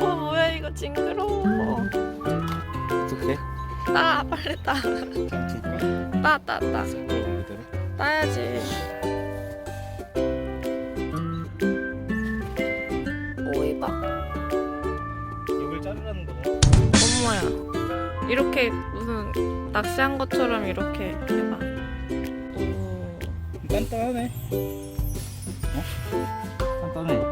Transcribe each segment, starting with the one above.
어 뭐야 이거 징그러워. 어떡해? 따 빨리 따. 둘까? 따따 따. 그대로? 따야지. 오이 봐. 이걸 자르라는 거야? 엄마야. 이렇게 무슨 낚시한 것처럼 이렇게 해봐. 오. 단단하네. 어? 단단해.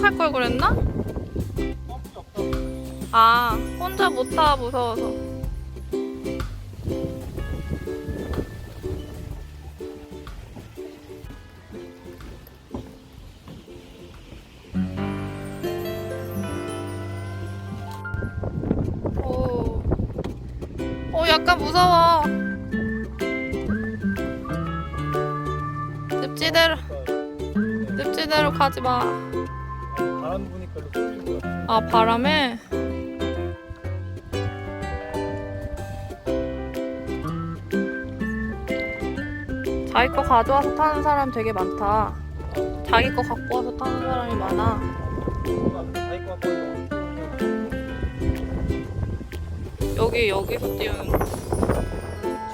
카약 할걸 그랬나? 아, 혼자 못 타 무서워서. 오, 오, 약간 무서워. 늪지대로, 늪지대로 가지 마. 바람 부니까 좀 풀린 것 같아. 아 바람에 자기 거 가져와서 타는 사람 되게 많다. 자기 거 갖고 와서 타는 사람이 많아. 자기 거 갖고 여기 여기서 띄우는 거.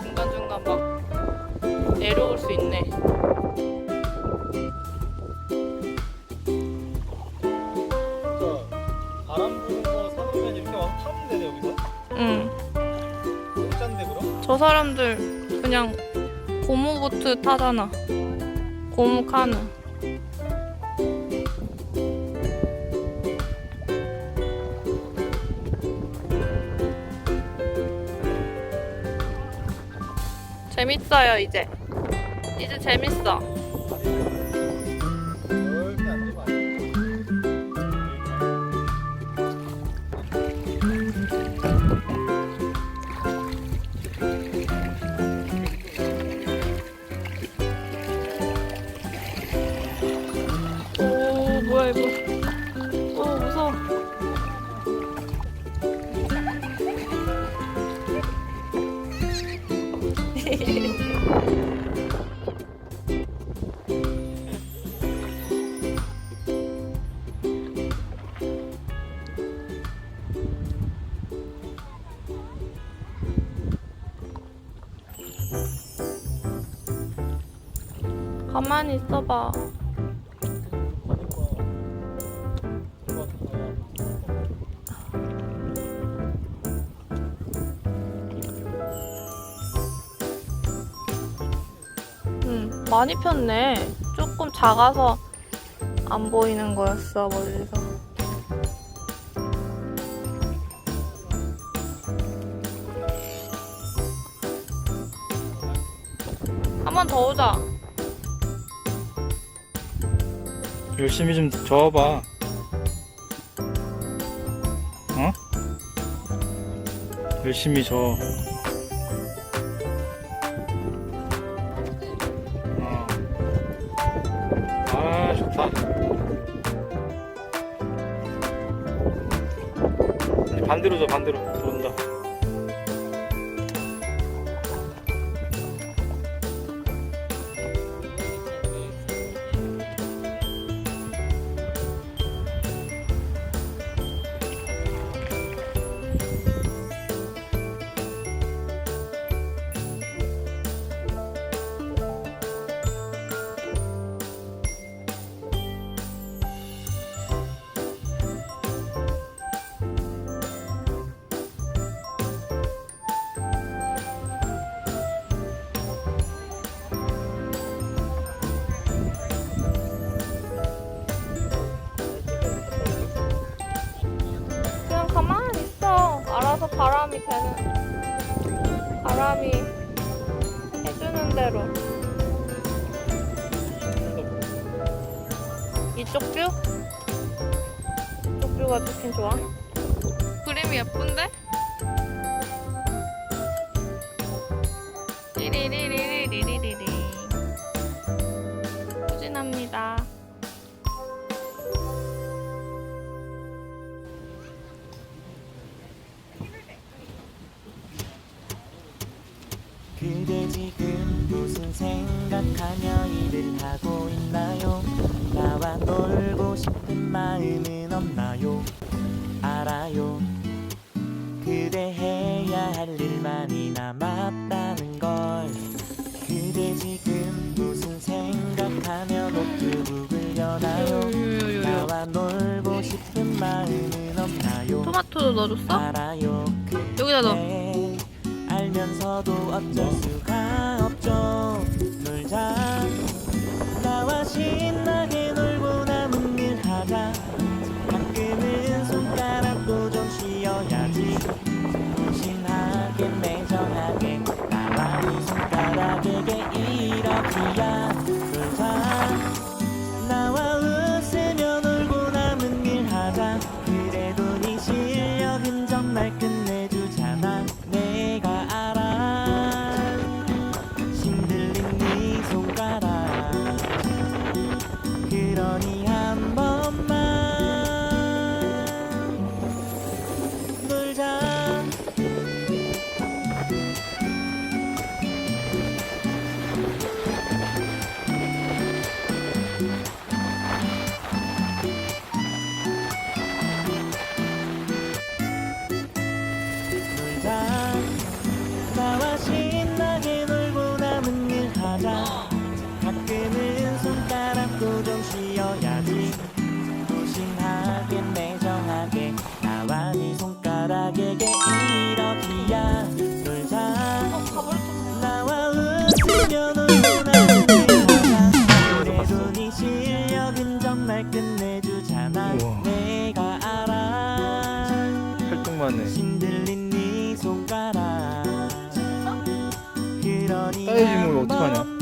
중간 중간 막 내려올 수 있네. 응. 그럼? 저 사람들 그냥 고무보트 타잖아. 고무 카누. 재밌어요 이제. 이제 재밌어. 가만히 있어봐. 응, 많이 폈네. 조금 작아서 안 보이는 거였어, 멀리서. 한 번 더 오자. 열심히 좀 저어봐. 어? 열심히 저어. 어. 아, 좋다. 반대로 줘, 반대로. 들어온다. 바람이 해주는 대로 이쪽 뷰? 이쪽 뷰가 좋긴 좋아 그림이 예쁜데? 리리리리 그대 지금 무슨 생각하며 일을 하고 있나요? 나와 놀고 싶은 마음은 없나요? 알아요. 그대 해야 할 일만이 남았다는 걸. 그대 지금 무슨 생각하며 노트북을 여나요? 나와 놀고 싶은 마음은 없나요? 토마토도 넣어줬어? 알아요. 여기다 넣어 네, 알면서도 어쩔 수가 없죠. 놀자 나와 신나게 놀고 남은 일 하자. 가끔은 손가락도 좀 쉬어야지. 무심하게 매정하게 나와 네 손가락에게 이렇게야 손가락도 좀 쉬어야지 무심하게 매정하게 나와 네 손가락에게 이렇게야 놀자 나와 웃으며 놀고 남은 일 하자 그래도 네 실력은 정말 끝내주잖아 우와. 내가 알아 활동만 해. 신들린 네 손가락 그러니 사이즈 뭘 어떡하냐? 한